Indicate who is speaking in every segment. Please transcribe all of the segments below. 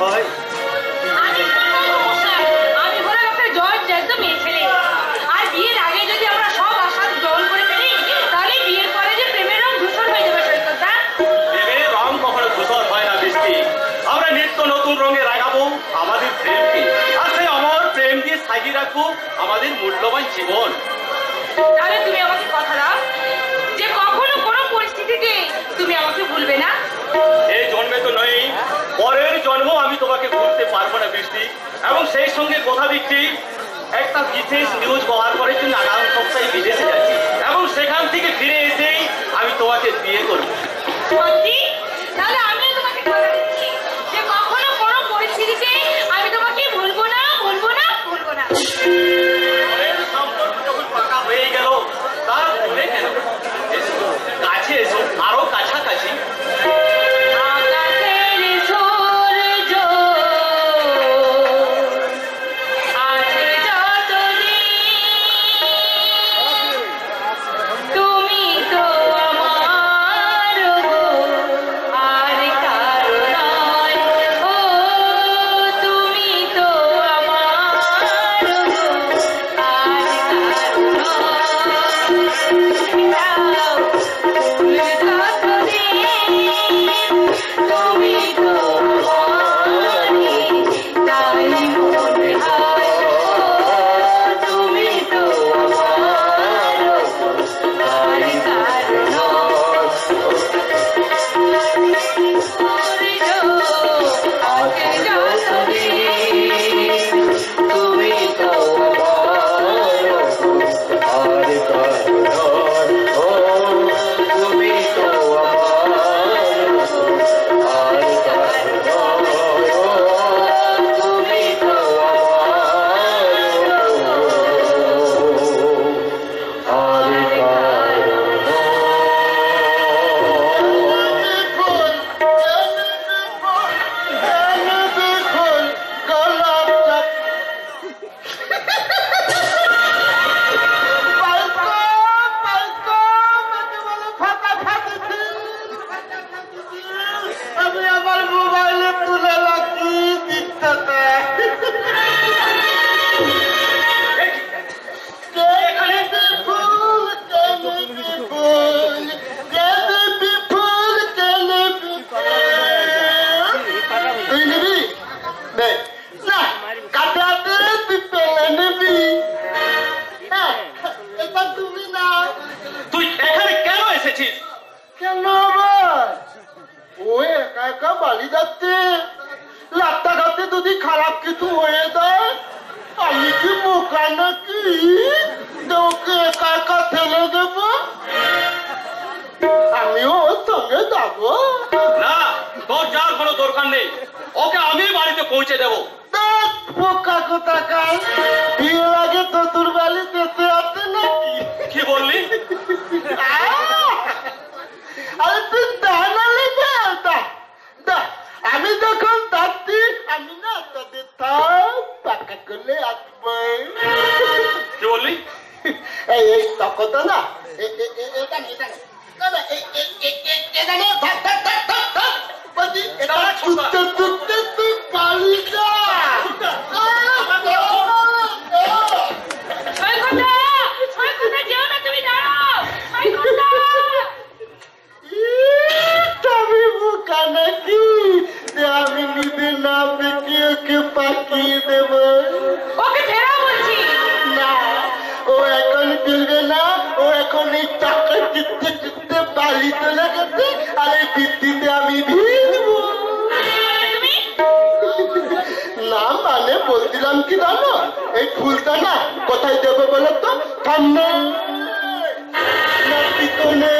Speaker 1: হয় আমাদের প্রেমকে আর সেই অমর প্রেম দিয়ে সাজিয়ে রাখব আমাদের মূল্যবান জীবন।
Speaker 2: তাহলে তুমি আমাকে কথা দাও যে কখনো কোনো পরিস্থিতিতে তুমি আমাকে ভুলবে না।
Speaker 1: এই জন্মে তো নয় পরের জন্ম আমি তোমাকে ভুলতে পারব না বৃষ্টি এবং সেই সঙ্গে কথা দিচ্ছি একটা বিশেষ নিউজ পাওয়ার পরে জন্য আগামী সপ্তাহে বিদেশে যাচ্ছি। এবং সেখান থেকে ফিরে এসেই আমি তোমাকে বিয়ে করব।
Speaker 2: সত্যি? তাহলে
Speaker 3: যাব
Speaker 1: না তোর যাওয়ার কোনো দরকার নেই ওকে আমি বাড়িতে পৌঁছে দেবো
Speaker 3: ধ্যাৎ, কোথাকার বিয়ের আগে তোর বাড়ি যেতে আছে নাকি
Speaker 1: কি বললি
Speaker 3: আরে তুই দাঁড়ালে দা দা আমি যখন যাচ্ছি আমি না তোদের তাও পাকা করলে আসব
Speaker 1: কি বললি
Speaker 3: এই এই তখন না এ- এ- এ- এটা এটা নে। না, না, এ- এ- এ- এ- এটা নে, ধর, ধর, ধর, ধর, ধর। বলছি, এটা
Speaker 1: দাঁড়া, ছোটা।
Speaker 3: ছুটতে ছুটতে তুই বলছিলাম কি জানো এই ফুলটা না কোথায় দেবো বলো তো? সামনে। পিছনে।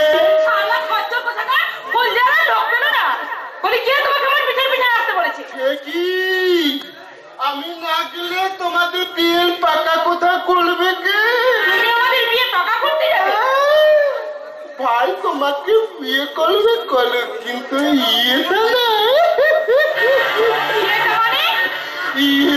Speaker 3: আমি না গেলে তোমাদের বিয়ের পাকা কোথা করবে কে? ভাই তোমাকে বিয়ে করবে করো কিন্তু না
Speaker 2: মানে?
Speaker 3: ইয়ে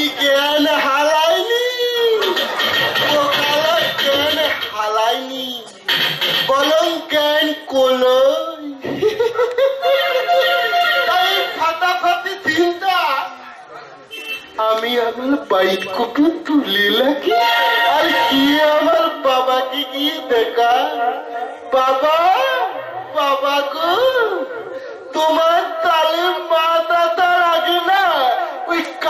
Speaker 3: আমি
Speaker 4: জ্ঞান
Speaker 3: জ্ঞান জ্ঞান চিন্তা আমি আমার বাইককে তুলে রাখি আর কি আমার বাবাকে গিয়ে দেখা? বাবা বাবা গো, তোমার তালে মাথা তার আগে না ওই কাকলা এতে গেছে এই কাকলা
Speaker 5: না, পারি না আর পারি না এই অভিশপ্ত শাখা সিঁদুরের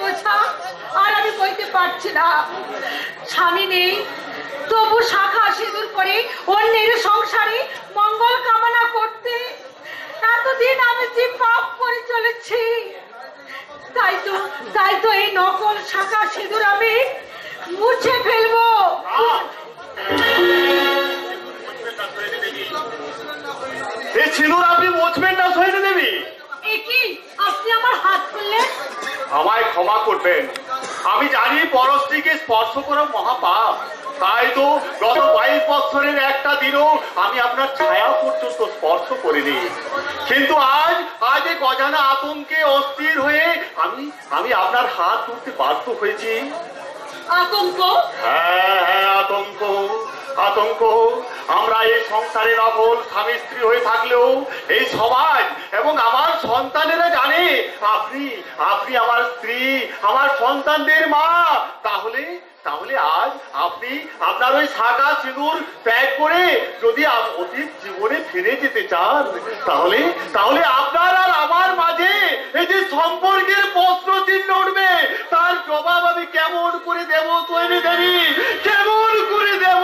Speaker 5: বোঝা আর আমি বইতে পারছি না। স্বামী তবু শাখা সিঁদুর পরে অন্যের সংসারে মঙ্গল কামনা করতে এতদিন আমি যে পাপ করে চলেছি। তাই তো তাই তো এই নকল শাখা সিঁদুর আমি মুছে ফেলব।
Speaker 4: এই সিঁদুর আপনি মুছবেন না সহিতে দেবী।
Speaker 5: কি? আপনি আমার হাত খুললেন
Speaker 4: আমায় ক্ষমা করবেন। আমি জানি পরস্ত্রীকে স্পর্শ করা মহাপাপ। তাই তো গত দিনও আমি আপনার ছায়া পর্যন্ত স্পর্শ করিনি। কিন্তু আজ আজ এই গজানা আতঙ্কে অস্থির হয়ে আমি আমি আপনার হাত তুলতে বাধ্য হয়েছি।
Speaker 5: আতঙ্ক?
Speaker 4: হ্যাঁ হ্যাঁ আতঙ্ক আতঙ্ক। আমরা এই সংসারে নকল স্বামী স্ত্রী হয়ে থাকলেও এই সমাজ এবং আমার সন্তানেরা জানে আপনি আপনি আমার স্ত্রী আমার সন্তানদের মা তাহলে তাহলে আজ আপনি আপনার ওই শাখা সিঁদুর ত্যাগ করে যদি অতীত জীবনে ফিরে যেতে চান তাহলে তাহলে আপনার আর আমার মাঝে এই যে সম্পর্কের প্রশ্ন চিহ্ন উঠবে তার জবাব আমি কেমন করে দেব তৈরি দেবী? কেমন করে দেব?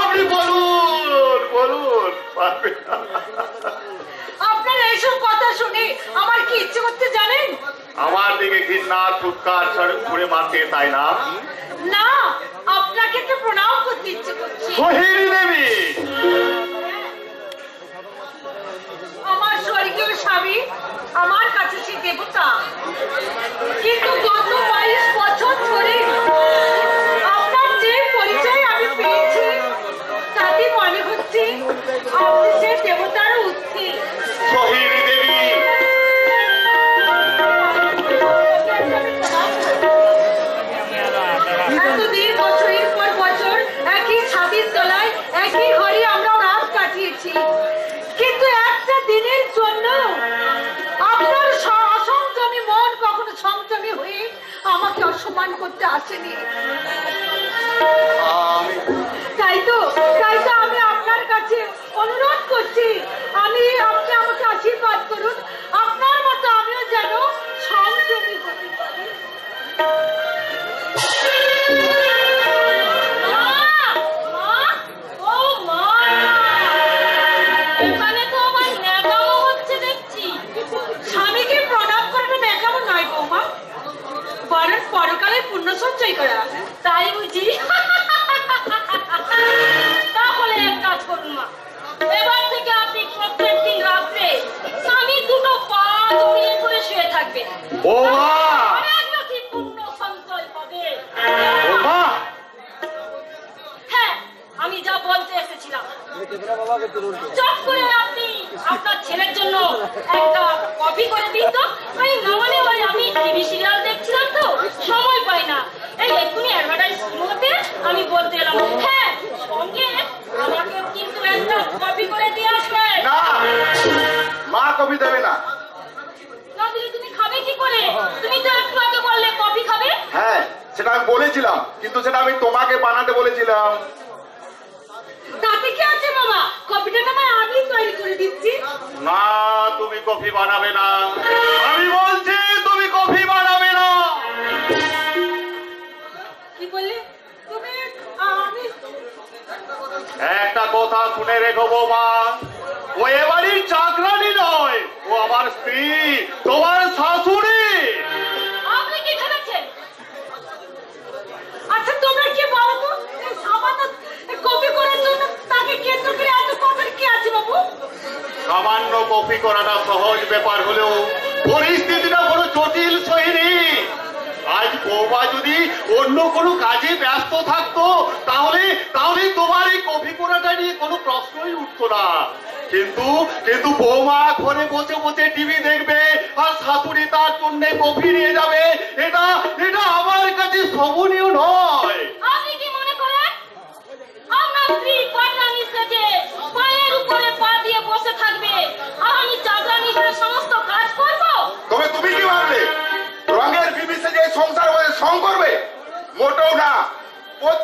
Speaker 4: আপনি বলুন বলুন পারবেন
Speaker 5: আপনার এইসব কথা শুনে আমার কি ইচ্ছে করতে জানেন?
Speaker 4: আমার দিকে ঘৃণার ফুৎকার ঘুরে মারতে তাই না।
Speaker 5: না আপনাকে একটু প্রণাম করতে ইচ্ছে করছে।
Speaker 4: সোহিনী দেবী!
Speaker 5: আমার স্বর্গীয় স্বামী আমার কাছে সে দেবতা। কিন্তু গত বাইশ বছর ধরে সমান করতে আসেনি। তাই তো তাই তো আমি আপনার কাছে অনুরোধ করছি। আমি, আপনি আমাকে আশীর্বাদ করুন।
Speaker 6: অনেক বেশি পুণ্য সঞ্চয় হবে
Speaker 4: বৌমা
Speaker 6: হ্যাঁ আমি যা বলতে এসেছিলাম। চট করে আপনি আপনার ছেলের জন্য একটা কপি করে দিন তো। ওই না মানে ওই আমি টিভি সিরিয়াল দেখছিলাম তো সময় পাই না। এই এক্ষুনি অ্যাডভার্টাইজ শুরুতে আমি বলতে এলাম। হ্যাঁ সঙ্গে আমাকে কিন্তু একটা কপি করে দিয়ে আসবে।
Speaker 3: না মা দেবে না।
Speaker 6: করে তুমি তো একটু আগে বললে কফি খাবে?
Speaker 3: হ্যাঁ সেটা আমি বলেছিলাম কিন্তু সেটা আমি তোমাকে বানাতে বলেছিলাম।
Speaker 5: তাতে কি আছে বাবা কপিটা না হয় আমি তৈরি করে দিচ্ছি।
Speaker 4: না তুমি কফি বানাবে না। আমি বলছি তুমি কফি বানাবে না।
Speaker 5: কি বললে? তুমি আমি
Speaker 4: একটা কথা শুনে রেখো বৌমা। ও এবাড়ির চাকরানি নয়। ও আমার স্ত্রী তোমার শাশুড়ি।
Speaker 5: সামান্য কপি
Speaker 4: করাটা সহজ ব্যাপার হলেও পরিস্থিতিটা বড় জটিল সহিনী। আজ বৌমা যদি অন্য কোনো কাজে ব্যস্ত থাকতো তাহলে তাহলে তোমার এই কপি করাটা নিয়ে কোনো প্রশ্নই উঠতো না। কিন্তু কিন্তু বৌমা ঘরে বসে বসে টিভি দেখবে আর শাশুড়ি তার জন্য কফি নিয়ে যাবে এটা এটা আমার কাছে শোভনীয় নয়।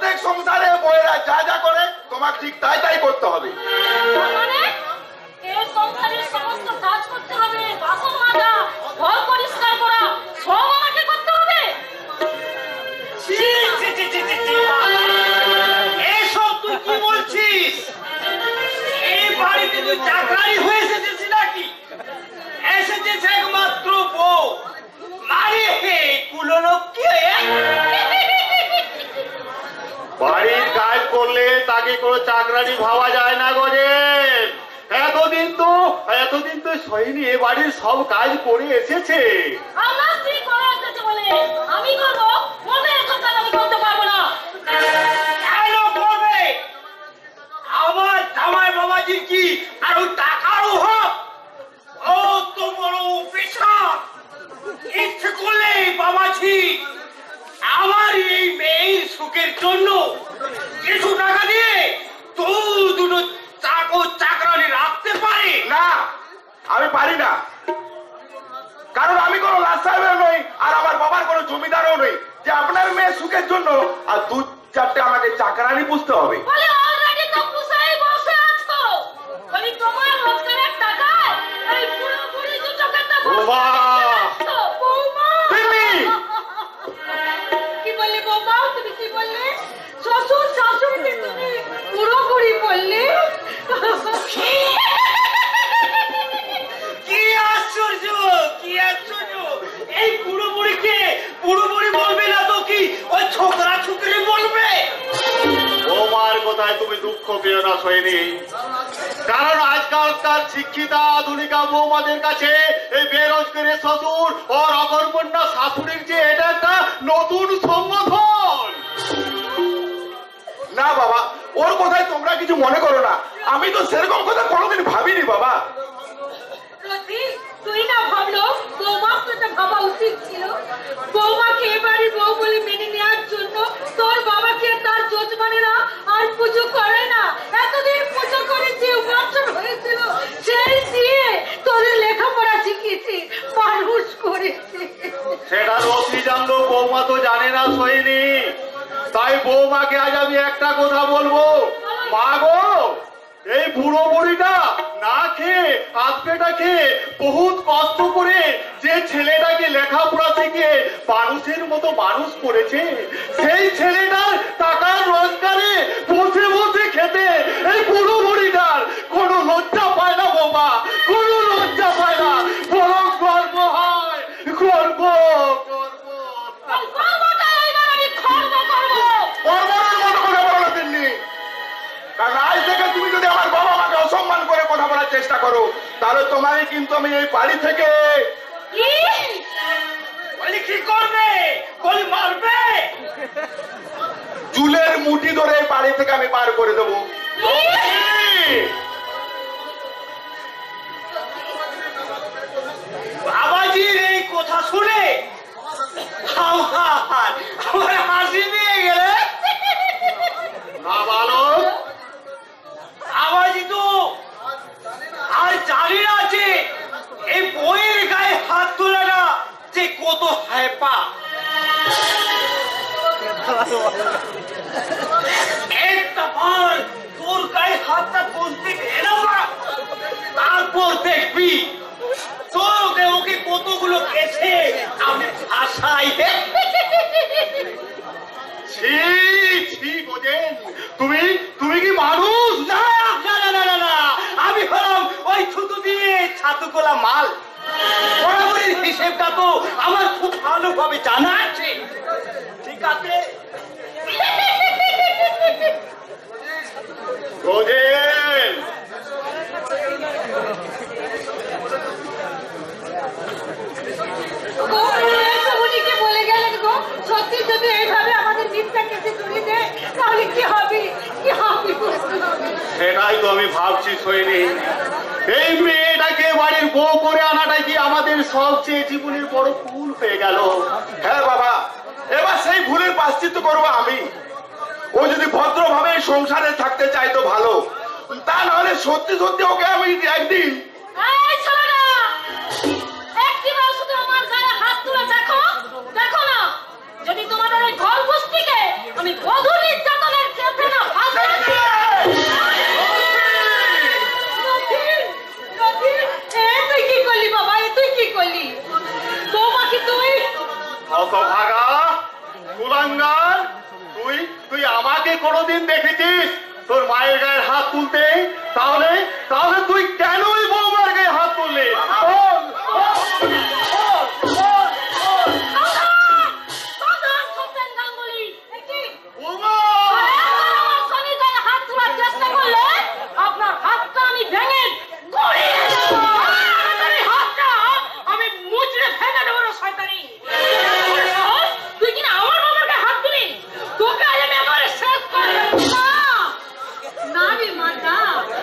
Speaker 3: প্রত্যেক সংসারে বইয়েরা যা যা করে তোমাকে ঠিক তাই তাই করতে হবে।
Speaker 6: তার এই সংসারের সমস্ত কাজ করতে হবে। বাসন মাজা ঘর পরিষ্কার করা সব আমাকে করতে হবে।
Speaker 1: এসব তুই কি বলছিস? এই বাড়িতে তুই চাকরানি হয়ে
Speaker 4: তাকে কোনো চাকরানি ভাবা যায় না গজেন এতদিন তো এতদিন তো সৈনী এ বাড়ির সব কাজ করে এসেছে।
Speaker 6: আমার স্ত্রী করে এসেছে বলে। আমি করব মোটে এসব কাজ আমি করতে পারব না।
Speaker 1: কেন করবে? আমার জামাই বাবাজির কি? আর ওই টাকার অভাব ও বড় অফিসার ইচ্ছে করলে বাবাজি আমার এই মেয়ের সুখের জন্য কিছু টাকা দিয়ে তো দুটো চাকর চাকরানি রাখতে পারে?
Speaker 3: না আমি পারি না। কারণ আমি কোনো লাট নই আর আমার বাবার কোনো জমিদারও নই। যে আপনার মেয়ে সুখের জন্য আর দু চারটে আমাকে চাকরানি পুষতে হবে।
Speaker 6: বলে অলরেডি তো পুষাই বসে আছো। বলি তোমার
Speaker 5: তুমি
Speaker 4: দুঃখ পেও না সৈনী কারণ আজকালকার শিক্ষিতা আধুনিকা বৌমাদের কাছে এই বেরোজগারের শ্বশুর ও অগরবন্যা শাশুড়ির যে এটা একটা নতুন সম্বোধন
Speaker 3: না বাবা ওর কথায় তোমরা কিছু মনে করো না। আমি তো সেরকম কথা কোনোদিন ভাবিনি বাবা।
Speaker 5: রতি, তুই না ভাবলো বৌমা তো ভাবা উচিত ছিল। বৌমাকে এবারে বউ বলে মেনে নেওয়ার জন্য তোর বাবাকে তার যজমানেরা আর পুজো করে না। এতদিন পুজো করে সেই তোদের লেখাপড়া শিখিয়েছে মানুষ করেছে।
Speaker 4: সেটা রসি জানলো বৌমা তো জানে না তাই বৌমাকে আজ আমি একটা কথা বলব। মা গো এই বুড়ো বুড়িটা না খেয়ে হাত খেয়ে বহুত কষ্ট করে যে ছেলেটাকে লেখাপড়া থেকে মানুষের মতো মানুষ করেছে, সেই ছেলেটার টাকার রোজগারে বসে বসে খেতে এই বুড়ো বুড়িটার কোনো লজ্জা পায় না বোমা, কোনো লজ্জা পায় না। যদি আমার বাবা মাকে অসম্মান করে কথা বলার চেষ্টা করো তাহলে তোমায় কিন্তু আমি এই বাড়ি থেকে
Speaker 6: কি?
Speaker 1: করবে? বলি মারবে?
Speaker 4: চুলের মুঠি ধরে এই বাড়ি থেকে আমি বার করে দেবো।
Speaker 1: বাবাজির এই কথা শুনে আমার হাসি পেয়ে গেলে? বাবাজি তো আর জানি না যে এই বইয়ের গায়ে হাত যে কত হ্যাপা তোর গায়ে হাতটা ওকে কতগুলো কেছে আমি
Speaker 4: ছি ছি বোঝেন তুমি তুমি কি মানুষ
Speaker 1: না না না না না না আমি হলাম ওই ছুতু দিয়ে ছাতু মাল? বরাবরের হিসেবটা তো আমার খুব ভালোভাবে জানা আছে। ঠিক আছে?
Speaker 4: বোঝেন?
Speaker 5: গো, এসে উনিকে বলে গেলেন গো সত্যি যদি এইভাবে আমাদের মিথ্যা কেসে জড়িয়ে দেয় তাহলে কি হবে? কি হবে
Speaker 4: সেটাই তো আমি ভাবছি সৈনি এই মেয়েটাকে বাড়ির বউ করে আনাটাই কি আমাদের সবচেয়ে জীবনের বড় ভুল হয়ে গেল? হ্যাঁ বাবা। এবার সেই ভুলের প্রাশ্চিত্য করব আমি। ও যদি ভদ্রভাবে সংসারে থাকতে চাই তো ভালো। তা নাহলে সত্যি সত্যি ওকে আমি একদিন
Speaker 6: যদি তোমাদের ওই ঘর গোষ্ঠীকে আমি বধূ
Speaker 4: হতভাগা তুই তুই আমাকে কোনোদিন দেখেছিস? তোর মায়ের গায়ের হাত তুলতে? তাহলে তাহলে তুই কেনই ওই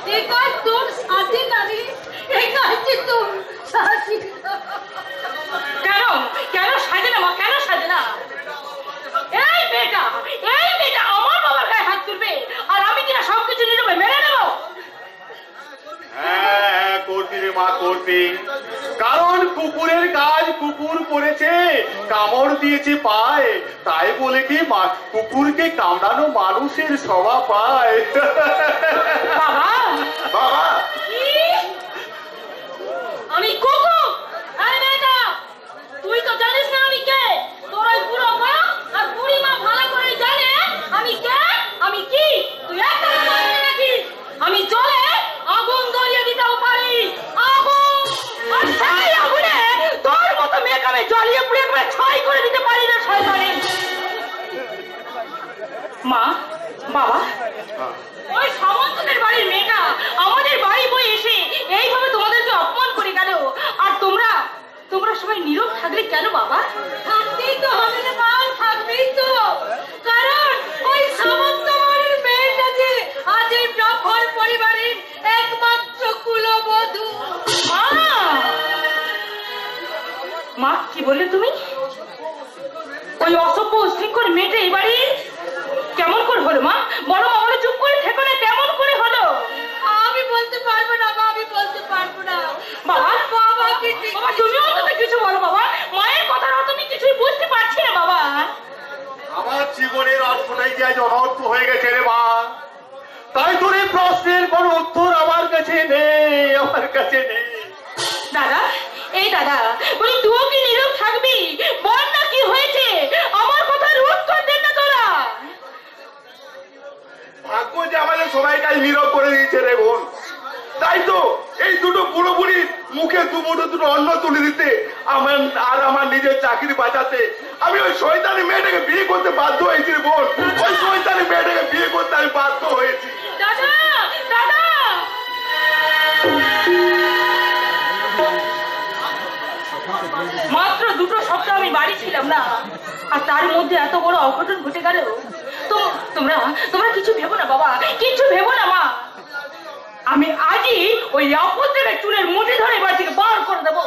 Speaker 6: এই
Speaker 5: কাজ
Speaker 6: কেন? কেন সাজে না মা? কেন সাজে না? এই মেয়েটা এই মেয়েটা আমার বাবার গায়ে হাত তুলবে আর আমি কিনা সবকিছু নিরবে মেনে নেব?
Speaker 4: হ্যাঁ হ্যাঁ, করতি রে মা কারণ কুকুরের কাজ কুকুর করেছে কামড় দিয়েছে পায়। তাই বলে কি মা- কুকুরকে কামড়ানো মানুষের স্বভাব পায়।
Speaker 6: বাবা!
Speaker 4: বাবা!
Speaker 6: বাবা। ওই সামন্তদের বাড়ির মেয়েটা আমাদের বাড়ি বই এসে এইভাবে তোমাদেরকে অপমান করে গেল। আর তোমরা তোমরা সবাই নীরব থাকলে কেন বাবা?
Speaker 5: থাকতেই তো হবে রে বাল থাকবেই তো। কারণ ওই সামন্ত বাড়ির মেয়েটা যে আজ এই ব্রাহ্মণ পরিবারের একমাত্র কুলবধূ।
Speaker 6: মা! মা কি বললে তুমি? ওই অসভ্য উশৃঙ্খল মেয়েটা এই বাড়ির? কেমন করে হলো মা? বলো মা বলো চুপ করে থেকো না কেমন করে হলো?
Speaker 5: আমি বলতে পারব না মা আমি বলতে পারব না।
Speaker 6: বাবা
Speaker 5: বাবা কি
Speaker 6: বাবা তুমি অন্তত কিছু বলো বাবা। মায়ের কথাটা তুমি কিছুই বুঝতে পারছি না বাবা।
Speaker 4: আমার জীবনের অর্থটাই
Speaker 7: আজ অনর্থ হয়ে গেছে রে মা। তাই তোর এই প্রশ্নের কোনো উত্তর আমার কাছে নেই আমার কাছে নেই।
Speaker 6: দাদা এই দাদা বলি তুইও কি নীরব থাকবি? বল না কি হয়েছে আমার কথার উত্তর দে না তোরা
Speaker 7: ভাগ্য সবাইকে নীরব করে দিয়েছে রে বোন। তাই তো এই দুটো বুড়ির মুখে দু মুঠো দুটো অন্ন তুলে দিতে আমার আর আমার নিজের চাকরি বাঁচাতে। আমি ওই শয়তানি মেয়েটাকে বিয়ে করতে বাধ্য হয়েছি বোন। ওই শয়তানি মেয়েটাকে বিয়ে করতে আমি বাধ্য হয়েছি।
Speaker 6: মাত্র দুটো সপ্তাহ আমি বাড়ি ছিলাম না। আর তার মধ্যে এত বড় অঘটন ঘটে গেল। তোমরা তোমরা কিছু ভেবো না, বাবা। কিছু ভেবো না, মা। আমি আজই ওই আপত্তির চুলের মুঠি ধরে এবার থেকে বার করে দেবো।